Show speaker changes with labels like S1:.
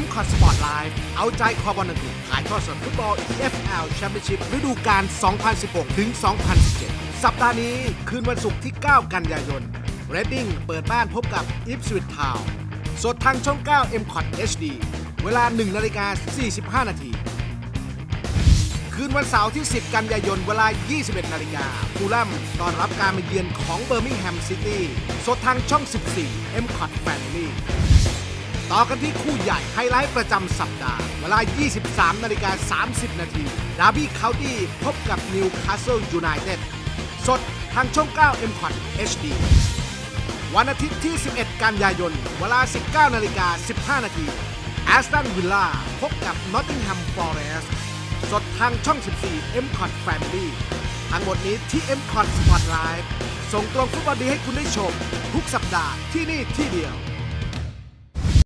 S1: m c o t Sport Live เอาใจคอบอลอังกฤษถ่ายทอดสดฟุตบอล EFL Championship ฤดูกาล 2016 ถึง 2017 สัปดาห์นี้คืนวันศุกร์ที่ 9 กันยายน Reading เปิดบ้านพบกับ Ipswich Town สดทางช่อง 9 m c o t HD เวลา 1 นาฬิกา 45 นาที คืนวันเสาร์ที่ 10 กันยายน เวลา 21 นาฬิกาฟูลแลมต้อนรับการมาเยือนของเบอร์มิงแฮมซิตี้ สดทางช่อง 14 m c o t Family ต่อกันที่คู่ใหญ่ไฮไลท์ประจำสัปดาห์ เวลา 23 นาฬิกา 30 นาทีดาร์บี้เคาน์ตี้พบกับนิวคาสเซิลยูไนเต็ดสดทางช่อง 9 m c o t HD วันอาทิตย์ที่ 11 กันยายน เวลา 19 นาฬิกา 15 นาทีแอสตันวิลล่าพบกับนอตติงแฮมฟอร์เรสสดทางช่อง 14 m c o t Family ทั้งหมดนี้ที่ m c o t Sport Live ส่งตรงฟุตบอลดีให้คุณได้ชม ทุกสัปดาห์ที่นี่ที่เดียว